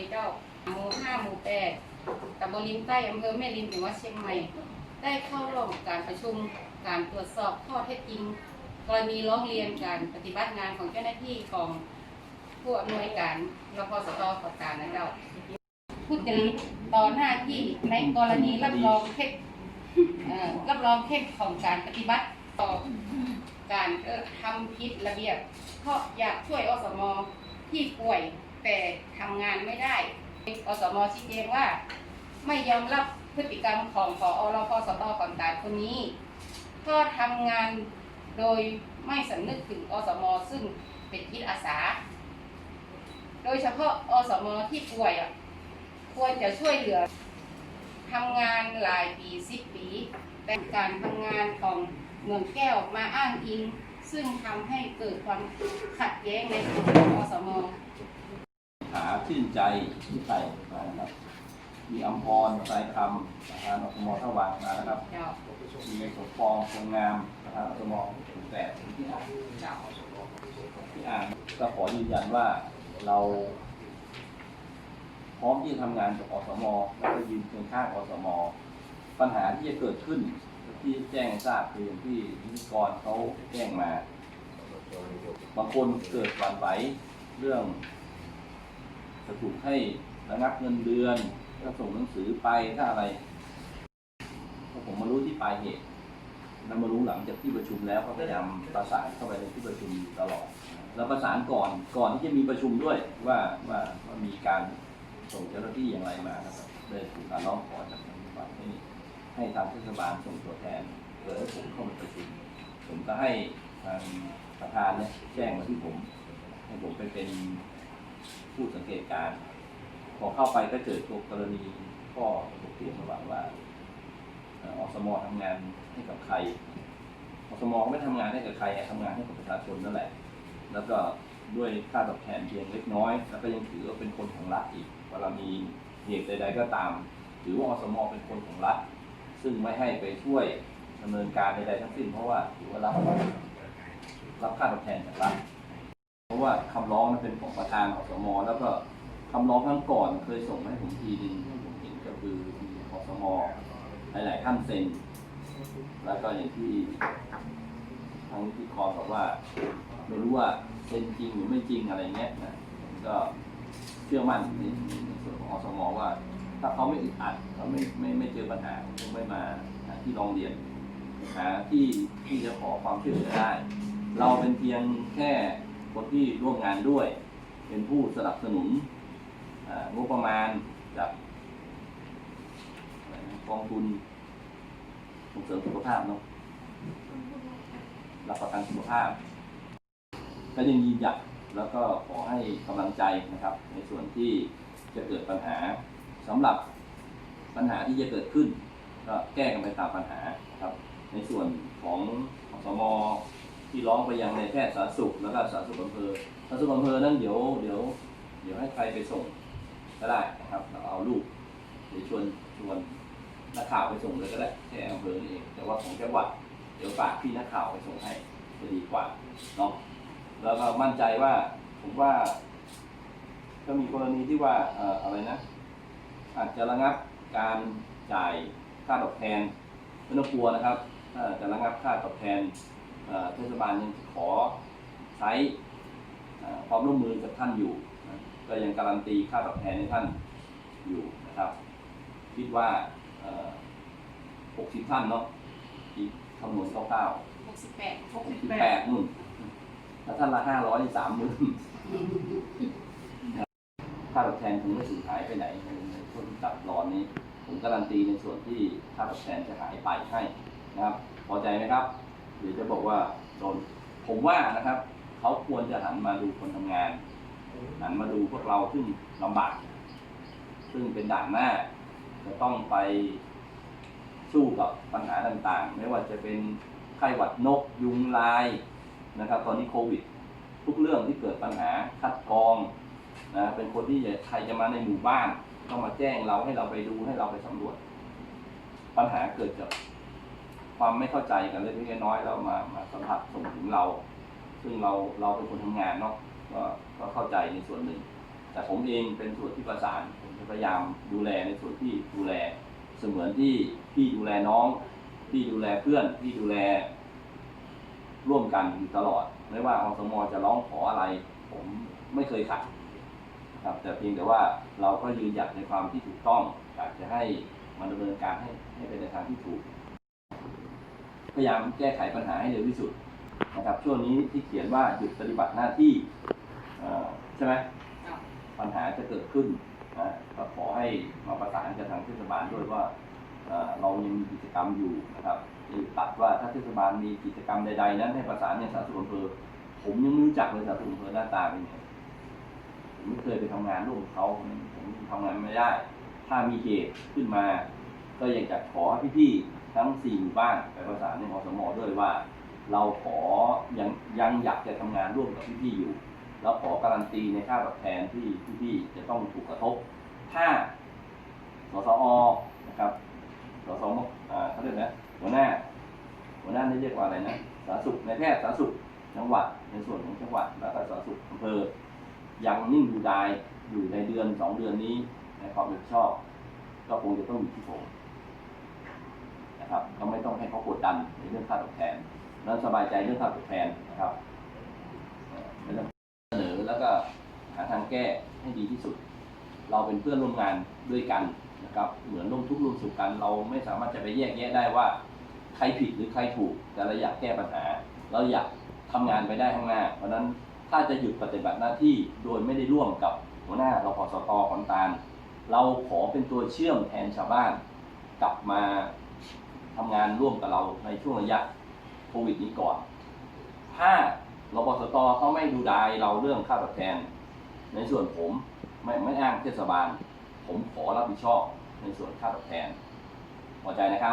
ยเจ้าหมู่ห้าหมู่แปดตำบลลิมใต้อำเภอแม่ริมจังหวัดเชียงใหม่ ได้เข้าร่วมการประชุมการตรวจสอบข้อเท็จจริง กรณีร้องเรียนการปฏิบัติงานของเจ้าหน้าที่ของผู้อำนวยการรพสตขอการนะเจ้าผู้จริตต่อหน้าที่ในกรณีรับรองเท็จรับรองเท็จของการปฏิบัติต่อการทำผิดระเบียบเพราะอยากช่วยอสมที่ป่วย แต่ทำงานไม่ได้อสมชี้แจงว่า ไม่ยอมรับพฤติกรรมของผอรพสตก่อนตายคนนี้ ก็ทำงานโดยไม่สำนึกถึงอสมซึ่งเป็นจิตอาสา โดยเฉพาะอสมที่ป่วยอะควรจะช่วยเหลือทำงานหลายปีสิบปี แต่การทำงานของเมืองแก้วมาอ้างอิง ซึ่งทำให้เกิดความขัดแย้งในกลุ่มของอสม หาชื่นใจที่ใส่มานะครับ มีอัมพรสายคำประธานอสมทวังมานะครับ เจ้ามีสมปองคงงามประธานอสมถึงแปดที่อ่านเจ้าที่อ่านก็ขอยืนยันว่าเรา พร้อมที่จะทำงานกับอสมแล้วก็ยืนเคียงข้างอสม ปัญหาที่จะเกิดขึ้น ที่แจ้งทราบคืออย่างที่นิติกรเขาแจ้งมา บางคนเกิดหวั่นไหวเรื่อง จะถูกให้ระงับเงินเดือนถ้าส่งหนังสือไปถ้าอะไรพอผมมารู้ที่ปลายเหตุแล้วมารู้หลังจากที่ประชุมแล้วก็พยายามประสานเข้าไปในที่ประชุมตลอด แล้วประสานก่อนก่อนที่จะมีประชุมด้วยว่าว่าว่ามีการส่งเจ้าหน้าที่อย่างไรมานะครับเลยถูกการร้องขอจากทางฝ่ายให้ให้ทางเทศบาลส่งตัวแทนเพื่อให้ผมเข้ามาประชุม ผมก็ให้ทางประธานเนี่ยแจ้งมาที่ผม ให้ผมไปเป็น ผู้สังเกตการณ์พอเข้าไปก็เกิดตัวกรณีข้อถกเถียงระหว่างว่าอ่ออสมทำงานให้กับใครอสมก็ไม่ทำงานให้กับใครอะทำงานให้กับประชาชนนั่นแหละ แล้วก็ด้วยค่าตอบแทนเพียงเล็กน้อย แล้วก็ยังถือว่าเป็นคนของรัฐอีกเวลามีเหตุใด ๆ ก็ตาม ถือว่าอสมเป็นคนของรัฐ ซึ่งไม่ให้ไปช่วยดำเนินการใดๆทั้งสิ้น เพราะว่าถือว่ารับรับค่าตอบแทนจากรัฐะว่าคำร้องนั้นเป็นของประธานอสมแล้วก็คำร้องครั้งก่อนเคยส่งมาให้ผมทีนึงผมเห็นก็คือมีอสมหลายๆท่านเซ็น แล้วก็อย่างที่ทางนิติกรบอกว่าไม่รู้ว่าเซ็นจริงหรือไม่จริงอะไรเงี้ยนะก็เชื่อมั่นในส่วนของอสมว่า ถ้าเขาไม่อึดอัดเขาไม่ไม่ไม่เจอปัญหาคงไม่มาที่รองเรียนหาที่ที่จะขอความช่วยเหลือได้ เราเป็นเพียงแค่ คนที่ร่วมงานด้วย เป็นผู้สนับสนุนงบประมาณจากกองทุนส่งเสริมสุขภาพเนาะรับประกันสุขภาพ ก็ยังยืนหยัดแล้วก็ขอให้กำลังใจนะครับ ในส่วนที่จะเกิดปัญหาสำหรับปัญหาที่จะเกิดขึ้น ก็แก้กันไปตามปัญหาครับ ในส่วนของอสม ที่ร้องไปยังในแพทย์สาธารณสุขแล้วก็สาธารณสุขอำเภอสาธารณสุขอำเภอนั้นเดี๋ยวเดี๋ยวเดี๋ยวให้ใครไปส่งก็ได้นะครับเราเอาลูกหรือชวนชวนนักข่าวไปส่งเลยก็ได้แค่อำเภอนี่เองแต่ว่าของจังหวัดเดี๋ยวฝากพี่นักข่าวไปส่งให้จะดีกว่าเนาะแล้วก็มั่นใจว่าผมว่า ก็มีกรณีที่ว่าเอ่ออะไรนะ อาจจะระงับการจ่ายค่าตอบแทนไม่ต้องกลัวนะครับถ้าจะระงับค่าตอบแทน เอ่อเทศบาลยังขอใช้เอ่อความร่วมมือกับท่านอยู่นะก็ยังการันตีค่าตอบแทนให้ท่านอยู่นะครับ คิดว่าเอ่อ60 ท่านเนาะที่คำนวณคร่าวๆ68สิบแปดนู่นถ้าท่านละห้าร้อยสามหมื่นค่าตอบแทนคงไม่สูญหายไปไหนในในช่วงที่ตัดร้อนนี้ ผมการันตีในส่วนที่ค่าตอบแทนจะหายไปให้นะครับ พอใจไหมครับ หรือจะบอกว่าโดนผมว่านะครับ เขาควรจะหันมาดูคนทำงานหันมาดูพวกเราซึ่งลำบาก ซึ่งเป็นด่านหน้า จะต้องไปสู้กับปัญหาต่างๆ ไม่ว่าจะเป็นไข้หวัดนกยุงลายนะครับ ตอนนี้โควิด ทุกเรื่องที่เกิดปัญหาคัดกรองนะเป็นคนที่ใครจะมาในหมู่บ้าน ต้องมาแจ้งเราให้เราไปดูให้เราไปสำรวจ ปัญหาเกิดจาก ความไม่เข้าใจกันเล็กๆน้อยๆแล้วมามาสัมผัสส่งถึงเรา ซึ่งเราเราเป็นคนทำงานเนาะก็ก็เข้าใจในส่วนหนึ่ง แต่ผมเองเป็นส่วนที่ประสานผมจะพยายามดูแลในส่วนที่ดูแลเสมือนที่พี่ดูแลน้องพี่ดูแลเพื่อนพี่ดูแล ร่วมกันอยู่ตลอด ไม่ว่าอสมจะร้องขออะไร ผมไม่เคยขัดครับแต่เพียงแต่ว่าเราก็ยืนหยัดในความที่ถูกต้องอยากจะให้มันดำเนินการให้ให้เป็นในทางที่ถูก พยายามแก้ไขปัญหาให้เร็วที่สุดนะครับช่วงนี้ที่เขียนว่าหยุดปฏิบัติหน้าที่ใช่ไหมปัญหาจะเกิดขึ้นนะก็ขอให้มาประสานกับทางเทศบาลด้วยว่าเรายังมีกิจกรรมอยู่นะครับตัดว่าถ้าเทศบาลมีกิจกรรมใดๆนั้นให้ประสานยังสาธารณสุขอำเภอผมยังไม่รู้จักเลยสาธารณสุขอำเภอหน้าตาเป็นไงผมไม่เคยไปทำงานร่วมเขาผมทำงานไม่ได้ ถ้ามีเหตุขึ้นมา ก็อยากจะขอให้พี่ๆ ทั้งสี่หมู่บ้านไปประสานในอสมด้วยว่า เราขอยังยังอยากจะทำงานร่วมกับพี่ๆอยู่ แล้วขอการันตีในค่าตอบแทนที่พี่ๆจะต้องถูกกระทบ ถ้าสสอนะครับสสมอ่าเขาเรียกนะหัวหน้า หัวหน้านี่เรียกว่าอะไรนะสาธารณสุขในแพทย์สาธารณสุขจังหวัดในส่วนของจังหวัดแล้วสาธารณสุขอำเภอยังนิ่งดูดายอยู่ในเดือนสองเดือนนี้ในความรับผิดชอบ ก็คงจะต้องอยู่ที่ผม นะครับก็ไม่ต้องให้เขากดดันในเรื่องค่าตอบแทนแล้วสบายใจเรื่องค่าตอบแทนนะครับเอ่อไม่ต้องเสนอแล้วก็หาทางแก้ให้ดีที่สุด เราเป็นเพื่อนร่วมงานด้วยกันนะครับ เหมือนร่วมทุกข์ร่วมสุขกัน เราไม่สามารถจะไปแยกแยะได้ว่า ใครผิดหรือใครถูก แต่เราอยากแก้ปัญหา เราอยากทำงานไปได้ข้างหน้า เพราะฉะนั้นถ้าจะหยุดปฏิบัติหน้าที่โดยไม่ได้ร่วมกับหัวหน้ารพสตขอนตาล เราขอเป็นตัวเชื่อมแทนชาวบ้าน กลับมา ทำงานร่วมกับเราในช่วงระยะโควิดนี้ก่อน ถ้ารบสตเขาไม่ดูดายเราเรื่องค่าตอบแทน ในส่วนผมไม่ไม่อ้างเทศบาล ผมขอรับผิดชอบในส่วนค่าตอบแทนพอใจนะครับ